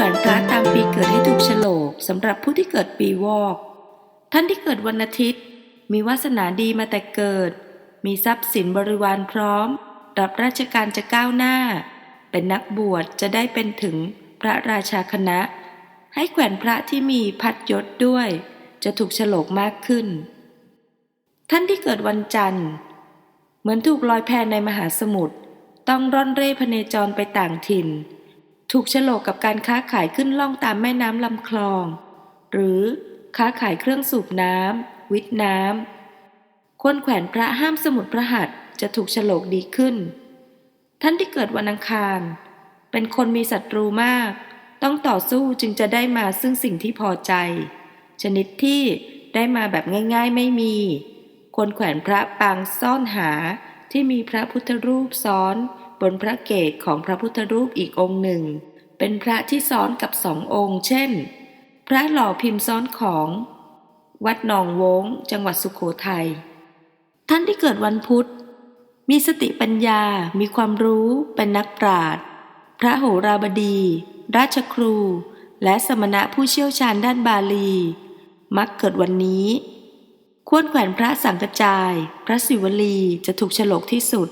วนพระตามปีเกิดให้ถูกโฉลกสำหรับผู้ที่เกิดปีวอก ท่านที่เกิดวันอาทิตย์ มีวาสนาดีมาแต่เกิด มีทรัพย์สินบริวารพร้อม รับราชการจะก้าวหน้า เป็นนักบวชจะได้เป็นถึงพระราชาคณะ ให้แขวนพระที่มีพัดยศด้วย จะถูกโฉลกมากขึ้น ท่านที่เกิดวันจันทร์ เหมือนถูกลอยแพในมหาสมุทรต้องร่อนเร่พเนจรไปต่างถิ่น ถูกฉลกกับการค้าขายขึ้นล่องตามแม่น้ำลำคลอง หรือค้าขายเครื่องสูบน้ำวิทน้ำคนแขวนพระห้ามสมุดพระหัตจะถูกฉลกดีขึ้น ท่านที่เกิดวันอังคาร เป็นคนมีศัตรูมาก ต้องต่อสู้จึงจะได้มาซึ่งสิ่งที่พอใจ ชนิดที่ได้มาแบบง่าย ๆไม่มีควรแขวนพระปางซ่อนหาที่มีพระพุทธรูปซ้อนบนพระเกศของพระพุทธรูปอีกองค์หนึ่ง เป็นพระที่ซ้อนกับสององค์ เช่น พระหล่อพิมพ์ซ้อนของ วัดหนองวง จังหวัดสุขโขทัย ท่านที่เกิดวันพุธ มีสติปัญญา มีความรู้ เป็นนักปราชญ์ พระโหราบดี ราชครู และสมณะผู้เชี่ยวชาญด้านบาลี มักเกิดวันนี้ ควรแขวนพระสังกจาย พระศิวลีจะถูกฉลกที่สุด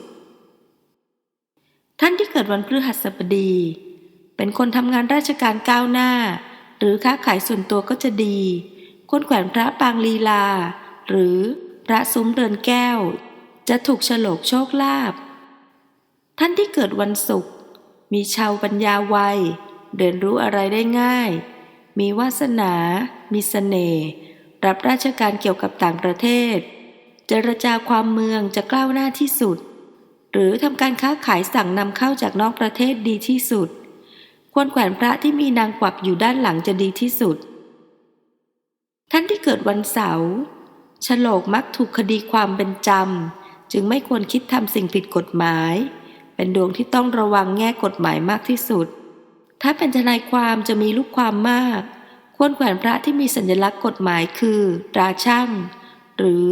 ท่านที่เกิดวันพฤหัสบดี เป็นคนทำงานราชการก้าวหน้า หรือค้าขายส่วนตัวก็จะดีควรแขวนพระปางลีลา หรือพระซุ้มเรือนแก้ว จะถูกฉลกโชคลาภท่านที่เกิดวันศุกร์มีชาวปัญญาไวเรียนรู้อะไรได้ง่าย มีวาสนา มีสเสน่ห์รับราชการเกี่ยวกับต่างประเทศ เจรจาความเมืองจะกล้าวหน้าที่สุด หรือทำการค้าขายสั่งนำเข้าจากนอกประเทศดีที่สุด ควรแขวนพระที่มีนางกวักอยู่ด้านหลังจะดีที่สุด ท่านที่เกิดวันเสาร์ฉลกมักถูกคดีความเป็นจำ จึงไม่ควรคิดทำสิ่งผิดกฎหมาย เป็นดวงที่ต้องระวังแง่กฎหมายมากที่สุด ถ้าเป็นทนายความจะมีลูกความมาก ควรแขวนพระที่มีสัญลักษณ์กฎหมายคือตราช่างหรือ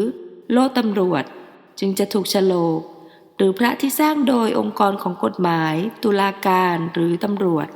โล่ตำรวจ จึงจะถูกฉลก หรือพระที่สร้างโดยองค์กรของกฎหมาย ตุลาการหรือตำรวจ